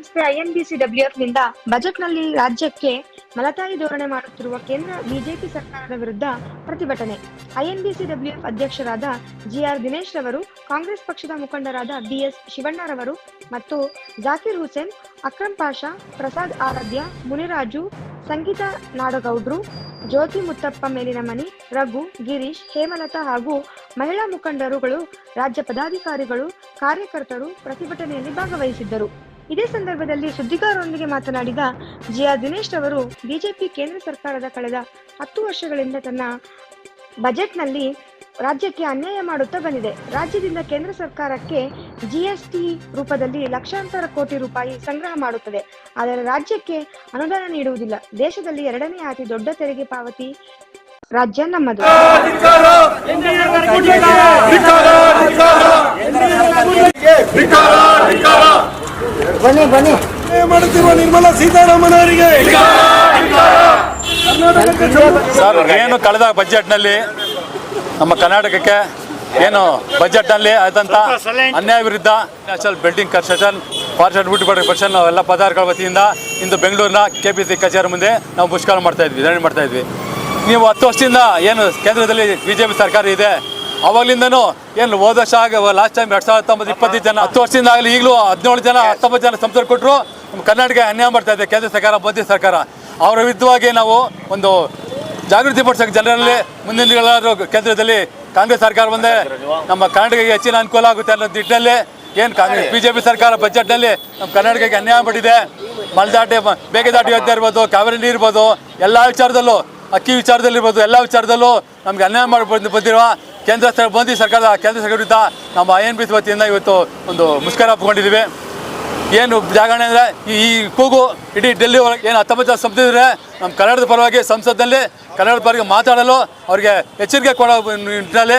ಸಂಸ್ಥೆ ಐಎನ್ಬಿಸಿಡಬ್ಲ್ಯೂಎಫ್ನಿಂದ ಬಜೆಟ್ನಲ್ಲಿ ರಾಜ್ಯಕ್ಕೆ ಮಲತಾಯಿ ಧೋರಣೆ ಮಾಡುತ್ತಿರುವ ಕೇಂದ್ರ ಬಿಜೆಪಿ ಸರ್ಕಾರದ ವಿರುದ್ಧ ಪ್ರತಿಭಟನೆ. ಐಎನ್ಬಿಸಿಡಬ್ಲ್ಯೂಎಫ್ ಅಧ್ಯಕ್ಷರಾದ ಜಿಆರ್ ದಿನೇಶ್ ರವರು, ಕಾಂಗ್ರೆಸ್ ಪಕ್ಷದ ಮುಖಂಡರಾದ ಬಿಎಸ್ ಶಿವಣ್ಣರವರು ಮತ್ತು ಜಾಕಿರ್ ಹುಸೇನ್, ಅಕ್ರಮ್ ಪಾಷಾ, ಪ್ರಸಾದ್ ಆರಾಧ್ಯ, ಮುನಿರಾಜು, ಸಂಗೀತ ನಾಡಗೌಡ್ರು, ಜ್ಯೋತಿ ಮುತ್ತಪ್ಪ ಮೇಲಿನ ಮನಿ, ರಘು, ಗಿರೀಶ್, ಹೇಮಲತಾ ಹಾಗೂ ಮಹಿಳಾ ಮುಖಂಡರುಗಳು, ರಾಜ್ಯ ಪದಾಧಿಕಾರಿಗಳು, ಕಾರ್ಯಕರ್ತರು ಪ್ರತಿಭಟನೆಯಲ್ಲಿ ಭಾಗವಹಿಸಿದ್ದರು. ಇದೇ ಸಂದರ್ಭದಲ್ಲಿ ಸುದ್ದಿಗಾರರೊಂದಿಗೆ ಮಾತನಾಡಿದ ಜಿಯಾ ದಿನೇಶ್ ಅವರು, ಬಿಜೆಪಿ ಕೇಂದ್ರ ಸರ್ಕಾರದ ಕಳೆದ ಹತ್ತು ವರ್ಷಗಳಿಂದ ತನ್ನ ಬಜೆಟ್ನಲ್ಲಿ ರಾಜ್ಯಕ್ಕೆ ಅನ್ಯಾಯ ಮಾಡುತ್ತಾ ಬಂದಿದೆ. ರಾಜ್ಯದಿಂದ ಕೇಂದ್ರ ಸರ್ಕಾರಕ್ಕೆ ಜಿಎಸ್ಟಿ ರೂಪದಲ್ಲಿ ಲಕ್ಷಾಂತರ ಕೋಟಿ ರೂಪಾಯಿ ಸಂಗ್ರಹ ಮಾಡುತ್ತದೆ. ಆದರೆ ರಾಜ್ಯಕ್ಕೆ ಅನುದಾನ ನೀಡುವುದಿಲ್ಲ. ದೇಶದಲ್ಲಿ ಎರಡನೇ ಅತಿ ದೊಡ್ಡ ತೆರಿಗೆ ಪಾವತಿ ರಾಜ್ಯ ನಮ್ಮದು. ಬನ್ನಿ ಬನ್ನಿ. ಮಾಡುತ್ತಿರುವ ನಿರ್ಮಲಾ ಸೀತಾರಾಮನ್ ಅವರಿಗೆ ಸರ್ ಏನು ಕಳೆದ ಬಜೆಟ್ನಲ್ಲಿ ನಮ್ಮ ಕರ್ನಾಟಕಕ್ಕೆ ಏನು ಬಜೆಟ್ನಲ್ಲಿ ಆದಂಥ ಅನ್ಯಾಯ ವಿರುದ್ಧ national building construction forest beauty protection ಎಲ್ಲ ಪದಾರ್ಥಗಳ ವತಿಯಿಂದ ಇಂದು ಬೆಂಗಳೂರಿನ ಕೆ ಪಿ ಸಿ ಕಚೇರಿ ಮುಂದೆ ನಾವು ಮುಷ್ಕರ ಮಾಡ್ತಾ ಇದ್ವಿ ಧರಣಿ ಮಾಡ್ತಾ ಇದ್ವಿ. ನೀವು ಹತ್ತು ವರ್ಷದಿಂದ ಏನು ಕೇಂದ್ರದಲ್ಲಿ ಬಿ ಜೆ ಪಿ ಸರ್ಕಾರ ಇದೆ ಅವಾಗಲಿಂದನೂ ಏನು ಹೋದ ವರ್ಷ ಆಗ ಲಾಸ್ಟ್ ಟೈಮ್ ಎರಡು ಸಾವಿರದ ಹತ್ತೊಂಬತ್ತು ಇಪ್ಪತ್ತು ಜನ ಹತ್ತು ವರ್ಷದಿಂದ ಆಗಲಿ ಈಗಲೂ ಹದಿನೇಳು ಜನ ಹತ್ತೊಂಬತ್ತು ಜನ ಸಂಸದರು ಕೊಟ್ಟರು ನಮ್ಮ ಕರ್ನಾಟಕ ಅನ್ಯಾಯ ಮಾಡ್ತಾ ಇದೆ ಕೇಂದ್ರ ಸರ್ಕಾರ ಮೋದಿ ಸರ್ಕಾರ. ಅವರ ವಿರುದ್ಧವಾಗಿ ನಾವು ಒಂದು ಜಾಗೃತಿ ಪಡಿಸೋಕೆ ಜನರಲ್ಲಿ ಮುಂದಿನ ದಿನಗಳಾದರೂ ಕೇಂದ್ರದಲ್ಲಿ ಕಾಂಗ್ರೆಸ್ ಸರ್ಕಾರ ಬಂದರೆ ನಮ್ಮ ಕರ್ನಾಟಕಕ್ಕೆ ಹೆಚ್ಚಿನ ಅನುಕೂಲ ಆಗುತ್ತೆ ಅನ್ನೋ ನಿಟ್ಟಿನಲ್ಲಿ ಏನು ಕಾಂಗ್ರೆಸ್ ಬಿ ಜೆ ಪಿ ಸರ್ಕಾರ ಬಜೆಟ್ನಲ್ಲಿ ನಮ್ಮ ಕರ್ನಾಟಕಕ್ಕೆ ಅನ್ಯಾಯ ಮಾಡಿದೆ. ಮಲ್ದಾಟೆ ಬೇಗದಾಟಿ ಯೋಜನೆ ಇರ್ಬೋದು ಕಾವೇರಿ ನೀರು ಇರ್ಬೋದು ಎಲ್ಲ ವಿಚಾರದಲ್ಲೂ ಅಕ್ಕಿ ವಿಚಾರದಲ್ಲಿರ್ಬೋದು ಎಲ್ಲ ವಿಚಾರದಲ್ಲೂ ನಮಗೆ ಅನ್ಯಾಯ ಮಾಡಿ ಬಂದು ಬಂದಿರುವ ಕೇಂದ್ರ ಸ್ಥಳ ಮೋದಿ ಸರ್ಕಾರದ ಕೇಂದ್ರ ಸರ್ಕಾರ ವಿರುದ್ಧ ನಮ್ಮ ಐ ಎನ್ ಬಿ ವತಿಯಿಂದ ಇವತ್ತು ಒಂದು ಮುಷ್ಕರ ಹಮ್ಮಿಕೊಂಡಿದ್ದೀವಿ ಏನು ಜಾಗರಣೆ ಅಂದರೆ ಈ ಕೂಗು ಇಡೀ ಡೆಲ್ಲಿ ಒಳಗೆ ಏನು ಹತ್ತೊಂಬತ್ತು ಸಂಸದಿದ್ರೆ ನಮ್ಮ ಕನ್ನಡದ ಪರವಾಗಿ ಸಂಸತ್ನಲ್ಲಿ ಕನ್ನಡದ ಪರವಾಗಿ ಮಾತಾಡಲು ಅವರಿಗೆ ಎಚ್ಚರಿಕೆ ಕೊಡೋ ನಿಟ್ಟಿನಲ್ಲಿ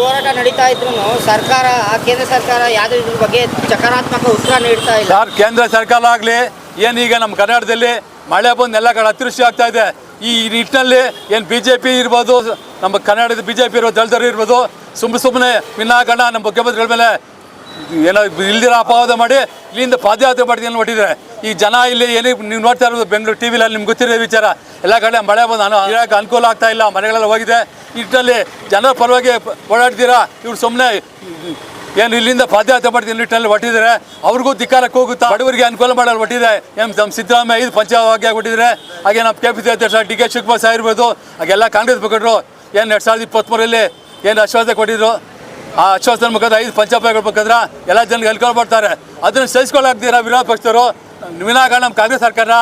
ಹೋರಾಟ ನಡೀತಾ ಇದ್ರು ಸರ್ಕಾರ ಕೇಂದ್ರ ಸರ್ಕಾರ ಯಾವುದೇ ಇದ್ರ ಬಗ್ಗೆ ಸಕಾರಾತ್ಮಕ ಉತ್ತರ ನೀಡ್ತಾ ಇಲ್ಲ. ಸರ್ ಕೇಂದ್ರ ಸರ್ಕಾರ ಆಗಲಿ ಏನೀಗ ನಮ್ಮ ಕನ್ನಡದಲ್ಲಿ ಮಳೆ ಬಂದು ಎಲ್ಲ ಕಡೆ ಅತಿವೃಷ್ಟಿ ಆಗ್ತಾ ಇದೆ. ಈ ನಿಟ್ಟಿನಲ್ಲಿ ಏನು ಬಿ ಜೆ ಪಿ ಇರ್ಬೋದು, ನಮ್ಮ ಕನ್ನಡದ ಬಿ ಜೆ ಪಿ ಇರ್ಬೋದು ದಲಿತರು ಇರ್ಬೋದು ಸುಮ್ಮನೆ ಸುಮ್ಮನೆ ವಿನಾಕಾರಣ ನಮ್ಮ ಮುಖ್ಯಮಂತ್ರಿಗಳ ಮೇಲೆ ಏನೋ ಇಲ್ದಿರ ಅಪವಾದ ಮಾಡಿ ಇಲ್ಲಿಂದ ಪಾದಯಾತ್ರೆ ಮಾಡ್ತೀನಿ ನೋಡಿದರೆ ಈ ಜನ ಇಲ್ಲಿ ಏನಿಗೆ ನೀವು ನೋಡ್ತಾ ಇರೋದು ಬೆಂಗಳೂರು ಟಿ ವಿಲಿ ನಿಮ್ಗೆ ಗೊತ್ತಿರೋ ವಿಚಾರ. ಎಲ್ಲ ಕಡೆ ಮಳೆ ಬಂದು ನಾನು ಇರೋಕ್ಕೆ ಅನುಕೂಲ ಆಗ್ತಾ ಇಲ್ಲ, ಮನೆಗಳೆಲ್ಲ ಹೋಗಿದೆ. ನಿಟ್ಟಿನಲ್ಲಿ ಜನರ ಪರವಾಗಿ ಓಡಾಡ್ತೀರಾ ಇವ್ರು ಸುಮ್ಮನೆ ಏನು ಇಲ್ಲಿಂದ ಪಾದಯಾತ್ರೆ ಮಾಡ್ತೀನಿ ನಿಟ್ಟಿನಲ್ಲಿ ಒಟ್ಟಿದ್ರೆ ಅವ್ರಿಗೂ ಧಿಕ್ಕಾರಕ್ಕೆ ಹೋಗುತ್ತಾ ಬಡವರಿಗೆ ಅನುಕೂಲ ಮಾಡಲು ಹೊಟ್ಟಿದೆ ಏನು ನಮ್ಮ ಸಿದ್ದರಾಮಯ್ಯ ಐದು ಪಂಚವಾಗಿ ಆಗಿಬಿಟ್ಟಿದ್ರೆ, ಹಾಗೆ ನಮ್ಮ ಕೆ ಪಿ ಸಿ ಅಧ್ಯಕ್ಷ ಡಿ ಕೆ ಶಿವಕುಮಾರ್ ಸಹ ಇರ್ಬೋದು, ಹಾಗೆಲ್ಲ ಕಾಂಗ್ರೆಸ್ ಮುಖಂಡರು ಏನು ಎರಡು ಸಾವಿರದ ಇಪ್ಪತ್ತ್ಮೂರಲ್ಲಿ ಏನು ಆಶ್ವಾಸನೆ ಕೊಟ್ಟಿದ್ರು, ಆ ಆಶ್ವಾಸನೆ ಮುಖಾಂತರ ಐದು ಪಂಚಾಯತ್ಗಳ ಮುಖಾಂತರ ಎಲ್ಲ ಜನರಿಗೆ ಅನುಕೂಲ ಮಾಡ್ತಾರೆ. ಅದನ್ನು ಸಹಿಸ್ಕೊಳ್ಳಾಗ್ತೀರಾ ವಿರೋಧ ಪಕ್ಷದವರು ವಿನಾಗ ನಮ್ಮ ಕಾಂಗ್ರೆಸ್ ಸರ್ಕಾರ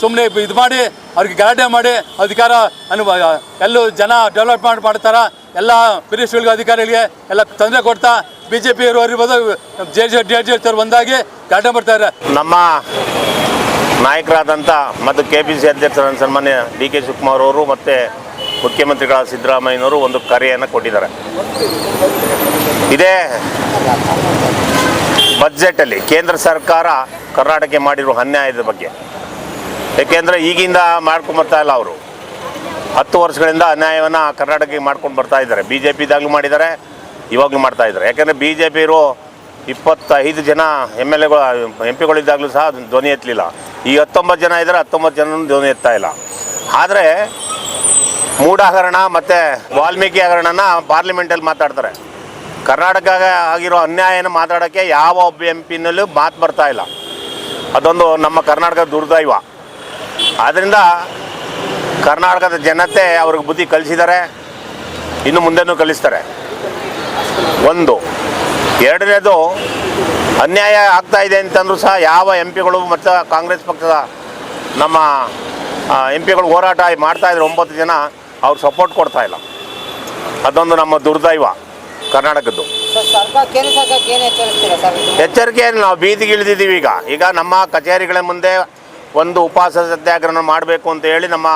ಸುಮ್ಮನೆ ಇದು ಮಾಡಿ, ಅವ್ರಿಗೆ ಗಲಾಟೆ ಮಾಡಿ, ಅಧಿಕಾರ ಅನುಭವ ಎಲ್ಲೂ ಜನ ಡೆವಲಪ್ಮೆಂಟ್ ಮಾಡಿ ಮಾಡ್ತಾರ, ಎಲ್ಲ ಮಿನಿಸ್ಟ್ರಿಗಳಿಗೆ ಅಧಿಕಾರಿಗಳಿಗೆ ಎಲ್ಲ ತೊಂದರೆ ಕೊಡ್ತಾ ಬಿ ಜೆ ಪಿ ಇರ್ಬೋದು ಜೆ ಜೆ ಡಿ ಜೆ ಒಂದಾಗಿ ಗಲಾಟೆ ಮಾಡ್ತಾರೆ. ನಮ್ಮ ನಾಯಕರಾದಂಥ ಮತ್ತು ಕೆ ಪಿ ಸಿ ಅಧ್ಯಕ್ಷರ ಸನ್ಮಾನ್ಯ ಡಿ ಕೆ ಶಿವಕುಮಾರ್ ಅವರು ಮತ್ತು ಮುಖ್ಯಮಂತ್ರಿಗಳ ಸಿದ್ದರಾಮಯ್ಯನವರು ಒಂದು ಕರೆಯನ್ನು ಕೊಟ್ಟಿದ್ದಾರೆ. ಇದೇ ಬಜೆಟಲ್ಲಿ ಕೇಂದ್ರ ಸರ್ಕಾರ ಕರ್ನಾಟಕಕ್ಕೆ ಮಾಡಿರುವ ಅನ್ಯಾಯದ ಬಗ್ಗೆ. ಏಕೆಂದರೆ ಈಗಿಂದ ಮಾಡ್ಕೊಂಬರ್ತಾ ಇಲ್ಲ ಅವರು. ಹತ್ತು ವರ್ಷಗಳಿಂದ ಅನ್ಯಾಯವನ್ನು ಕರ್ನಾಟಕಕ್ಕೆ ಮಾಡ್ಕೊಂಡು ಬರ್ತಾ ಇದ್ದಾರೆ. ಬಿ ಜೆ ಪಿದಾಗಲೂ ಮಾಡಿದ್ದಾರೆ. ಇವಾಗಲೂ ಮಾಡ್ತಾ ಇದ್ದಾರೆ. ಯಾಕೆಂದರೆ ಬಿ ಜೆ ಪಿ ಇರೋ ಇಪ್ಪತ್ತೈದು ಜನ ಎಂ ಎಲ್ ಎಗಳು ಎಂ ಪಿಗಳಿದ್ದಾಗಲೂ ಸಹ ಧ್ವನಿ ಎತ್ತಲಿಲ್ಲ. ಈ ಹತ್ತೊಂಬತ್ತು ಜನ ಇದ್ದಾರೆ, ಹತ್ತೊಂಬತ್ತು ಜನ ಧ್ವನಿ ಎತ್ತಾ ಇಲ್ಲ. ಆದರೆ ಮೂಢಹರಣ ಮತ್ತು ವಾಲ್ಮೀಕಿ ಹಗರಣನ ಪಾರ್ಲಿಮೆಂಟಲ್ಲಿ ಮಾತಾಡ್ತಾರೆ. ಕರ್ನಾಟಕ ಆಗಿರೋ ಅನ್ಯಾಯನ ಮಾತಾಡೋಕ್ಕೆ ಯಾವ ಒಬ್ಬ ಎಂ ಪಿನಲ್ಲೂ ಮಾತು ಬರ್ತಾ ಇಲ್ಲ. ಅದೊಂದು ನಮ್ಮ ಕರ್ನಾಟಕದ ದುರ್ದೈವ. ಆದ್ದರಿಂದ ಕರ್ನಾಟಕದ ಜನತೆ ಅವ್ರಿಗೆ ಬುದ್ಧಿ ಕಲಿಸಿದ್ದಾರೆ, ಇನ್ನು ಮುಂದೆನೂ ಕಲಿಸ್ತಾರೆ. ಒಂದು. ಎರಡನೇದು ಅನ್ಯಾಯ ಆಗ್ತಾ ಇದೆ ಅಂತಂದ್ರೂ ಸಹ ಯಾವ ಎಂ ಪಿಗಳು ಮತ್ತು ಕಾಂಗ್ರೆಸ್ ಪಕ್ಷದ ನಮ್ಮ ಎಂ ಪಿಗಳು ಹೋರಾಟ ಮಾಡ್ತಾ ಇದ್ರು ಒಂಬತ್ತು ಜನ ಅವ್ರು ಸಪೋರ್ಟ್ ಕೊಡ್ತಾ ಇಲ್ಲ. ಅದೊಂದು ನಮ್ಮ ದುರ್ದೈವ ಕರ್ನಾಟಕದ್ದು. ಎಚ್ಚರಿಕೆ ನಾವು ಬೀದಿಗೆ ಇಳಿದಿದ್ದೀವಿ ಈಗ. ಈಗ ನಮ್ಮ ಕಚೇರಿಗಳ ಮುಂದೆ ಒಂದು ಉಪವಾಸ ಸತ್ಯಾಗ್ರಹ ಮಾಡಬೇಕು ಅಂತ ಹೇಳಿ ನಮ್ಮ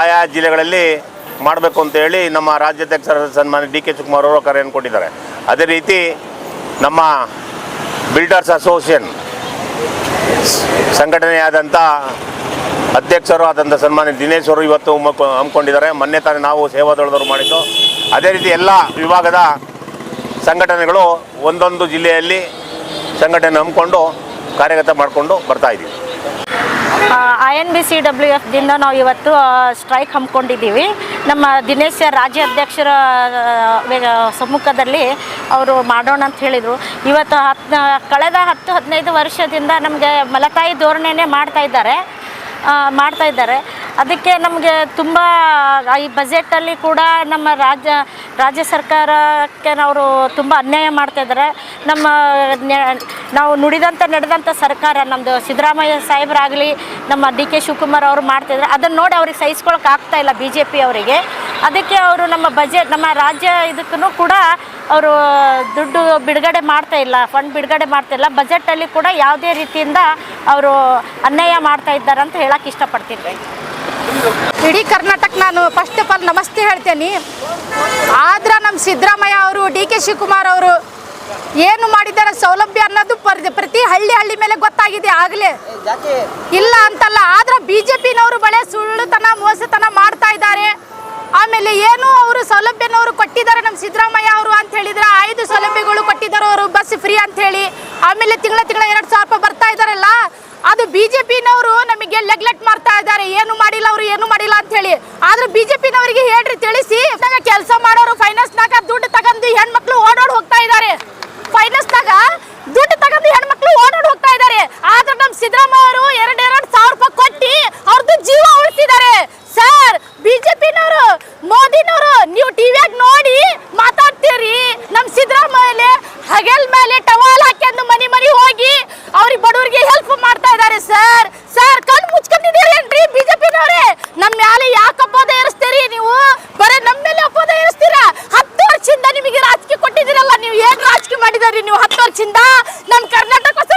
ಆಯಾ ಜಿಲ್ಲೆಗಳಲ್ಲಿ ಮಾಡಬೇಕು ಅಂತ ಹೇಳಿ ನಮ್ಮ ರಾಜ್ಯಾಧ್ಯಕ್ಷರ ಸನ್ಮಾನ್ಯ ಡಿ ಕೆ ಶಿವಕುಮಾರ್ ಅವರು ಕರೆಯನ್ನು ಕೊಟ್ಟಿದ್ದಾರೆ. ಅದೇ ರೀತಿ ನಮ್ಮ ಬಿಲ್ಡರ್ಸ್ ಅಸೋಸಿಯೇಷನ್ ಸಂಘಟನೆಯಾದಂಥ ಅಧ್ಯಕ್ಷರು ಆದಂಥ ಸನ್ಮಾನ್ಯ ದಿನೇಶ್ ಅವರು ಇವತ್ತು ಹಮ್ಮು- ಹಮ್ಮಿಕೊಂಡಿದ್ದಾರೆ. ಮೊನ್ನೆ ತಾನೇ ನಾವು ಸೇವಾದಳದವರು ಮಾಡಿದ್ದು. ಅದೇ ರೀತಿ ಎಲ್ಲ ವಿಭಾಗದ ಸಂಘಟನೆಗಳು ಒಂದೊಂದು ಜಿಲ್ಲೆಯಲ್ಲಿ ಸಂಘಟನೆ ಹಮ್ಮಿಕೊಂಡು ಕಾರ್ಯಗತ ಮಾಡಿಕೊಂಡು ಬರ್ತಾ ಇದ್ದೀವಿ. I N B C W ಎಫ್ದಿಂದ ನಾವು ಇವತ್ತು ಸ್ಟ್ರೈಕ್ ಹಮ್ಮಿಕೊಂಡಿದ್ದೀವಿ. ನಮ್ಮ ದಿನೇಶ್ ರಾಜ್ಯ ಅಧ್ಯಕ್ಷರ ಆ, ವೆ- ಸಮ್ಮುಖದಲ್ಲಿ ಅವರು ಮಾಡೋಣ ಅಂತ ಹೇಳಿದರು. ಇವತ್ತು ಹತ್ತು ಕಳೆದ ಹತ್ತು ಹದಿನೈದು ವರ್ಷದಿಂದ ನಮಗೆ ಮಲತಾಯಿ ಧೋರಣೆನೇ ಮಾಡ್ತಾ ಇದ್ದಾರೆ. ಮಾಡ್ತಾ ಇದ್ದಾರೆ. ಅದಕ್ಕೆ ನಮಗೆ ತುಂಬ ಈ ಬಜೆಟಲ್ಲಿ ಕೂಡ ನಮ್ಮ ರಾಜ್ಯ ರಾಜ್ಯ ಸರ್ಕಾರಕ್ಕೆ ಅವರು ತುಂಬ ಅನ್ಯಾಯ ಮಾಡ್ತಾ ಇದ್ದಾರೆ ನಮ್ಮ ನಾವು ನುಡಿದಂಥ ನಡೆದಂಥ ಸರ್ಕಾರ ನಮ್ಮದು ಸಿದ್ದರಾಮಯ್ಯ ಸಾಹೇಬರಾಗಲಿ, ನಮ್ಮ ಡಿ ಕೆ ಶಿವಕುಮಾರ್ ಅವರು ಮಾಡ್ತಿದ್ದಾರೆ ಅದನ್ನು ನೋಡಿ ಅವ್ರಿಗೆ ಸಹಿಸ್ಕೊಳಕ್ಕೆ ಆಗ್ತಾ ಇಲ್ಲ ಬಿ ಜೆ ಪಿ ಅವರಿಗೆ. ಅದಕ್ಕೆ ಅವರು ನಮ್ಮ ಬಜೆಟ್ ನಮ್ಮ ರಾಜ್ಯ ಇದಕ್ಕೂ ಕೂಡ ಅವರು ದುಡ್ಡು ಬಿಡುಗಡೆ ಮಾಡ್ತಾ ಇಲ್ಲ ಫಂಡ್ ಬಿಡುಗಡೆ ಮಾಡ್ತಾ ಇಲ್ಲ. ಬಜೆಟಲ್ಲಿ ಕೂಡ ಯಾವುದೇ ರೀತಿಯಿಂದ ಅವರು ಅನ್ಯಾಯ ಮಾಡ್ತಾ ಇದ್ದಾರೆ ಅಂತ ಹೇಳಕ್ಕೆ ಇಷ್ಟಪಡ್ತೀನಿ. ಇಡೀ ಕರ್ನಾಟಕ ನಾನು ಫಸ್ಟ್ ಆಫ್ ಆಲ್ ನಮಸ್ತೆ ಹೇಳ್ತೇನೆ. ಆದ್ರೆ ನಮ್ಮ ಸಿದ್ದರಾಮಯ್ಯ ಅವರು ಡಿ ಕೆ ಶಿವಕುಮಾರ್ ಅವರು ಏನು ಮಾಡಿದ್ದಾರೆ ಸೌಲಭ್ಯ ಅನ್ನೋದು ಪರ್- ಪ್ರತಿ ಹಳ್ಳಿ ಹಳ್ಳಿ ಮೇಲೆ ಗೊತ್ತಾಗಿದೆ ಆಗಲೇ. ಇಲ್ಲ ಅಂತಲ್ಲ ಆದ್ರೆ ಬಿ ಜೆ ಪಿನವರು ಬಳೆ ಸುಳ್ಳುತನ ಮೋಸತನ ಮಾಡ್ತಾ ಇದ್ದಾರೆ. ಆಮೇಲೆ ಏನು ಅವರು ಸೌಲಭ್ಯನವರು ಕೊಟ್ಟಿದ್ದಾರೆ ನಮ್ಮ ಸಿದ್ದರಾಮಯ್ಯ ಅವರು ಅಂತ ಹೇಳಿದ್ರೆ ಐದು ಸೌಲಭ್ಯಗಳು ಕೊಟ್ಟಿದ್ದಾರೆ ಅವರು ಬಸ್ ಫ್ರೀ ಅಂತ ಹೇಳಿ. ಆಮೇಲೆ ತಿಂಗಳ ತಿಂಗಳ ಎರಡು ಸಾವಿರ ರೂಪಾಯಿ ಬರ್ತಾ ಇದ್ದಾರಲ್ಲ ಅದು ಬಿಜೆಪಿನವರು ನಮಗೆ ನೆಗ್ಲೆಕ್ಟ್ ಮಾಡ್ತಾ ಇದ್ದಾರೆ. ಏನು ಮಾಡಿಲ್ಲ ಅವ್ರು, ಏನು ಮಾಡಿಲ್ಲ ಅಂತ ಹೇಳಿ. ಆದ್ರೆ ಬಿಜೆಪಿನವರಿಗೆ ಹೇಳ್ರಿ, ತಿಳಿಸಿ. ಕೆಲಸ ಮಾಡೋರು ಫೈನಾನ್ಸ್ ನಾಗ ದುಡ್ಡು ತಗೊಂಡು ಹೆಣ್ಮಕ್ಳು ಓಡೋಡ್ ಹೋಗ್ತಾ ಇದ್ದಾರೆ. ಫೈನಾನ್ಸ್ನಾಗ ದುಡ್ಡು ತಗೊಂಡು ಹೆಣ್ಮಕ್ಳು ಓಡೋಡ್ ಹೋಗ್ತಾ ಇದ್ದಾರೆ ಆದ್ರೆ ನಮ್ಮ ಸಿದ್ದರಾಮಯ್ಯ ಅವರು ಎರಡ್ ಎರಡ್ ಸಾವಿರ ರೂಪಾಯಿ ಕೊಟ್ಟು ಅವ್ರದ್ದು ಜೀವ ಉಳಿಸಿದ್ದಾರೆ ಸರ್ ಬಿಜೆಪಿನವರು ಮೋದಿನವರು ನೀವು ಟಿವಿಯಾಗ ನೋಡಿ ಮಾತಾಡ್ತೀರಿ ನಮ್ಮ ಸಿದ್ದರಾಮಯ್ಯ ಹಗಲ್ ಮೇಲೆ ಟವಾಲ್ ಹಾಕ್ಯಂದು ಮನಿ ಮನಿ ಹೋಗಿ ಅವ್ರಿಗೆ ಬಡವರಿಗೆ ಹೆಲ್ಪ್ ಮಾಡ್ತಾ ಇದ್ದಾರೆ ಸರ್ ಸರ್ ಕಣ್ ಮುಚ್ಕೊಂಡಿದ್ದೀರಿ ಏನ್ರಿ ಬಿಜೆಪಿನವ್ರೆ ನಮ್ಮ ಮ್ಯಾಲೆ ಯಾಕೆ ಅಪೋದ ಏರಿಸ್ತೀರಿ ನೀವು ಬರೀ ನಮ್ಮ ಮೇಲೆ ಅಪೋದ ಏರಿಸ್ತೀರಾ ಹತ್ತು ವರ್ಷದಿಂದ ನಿಮಗೆ ರಾಜಕೀಯ ಕೊಟ್ಟಿದ್ದೀರಲ್ಲ ನೀವು ಏನ್ ರಾಜಕೀಯ ನೀವು ಹತ್ತು ನಮ್ಮ ಕರ್ನಾಟಕಕ್ಕೋಸ್ಕರ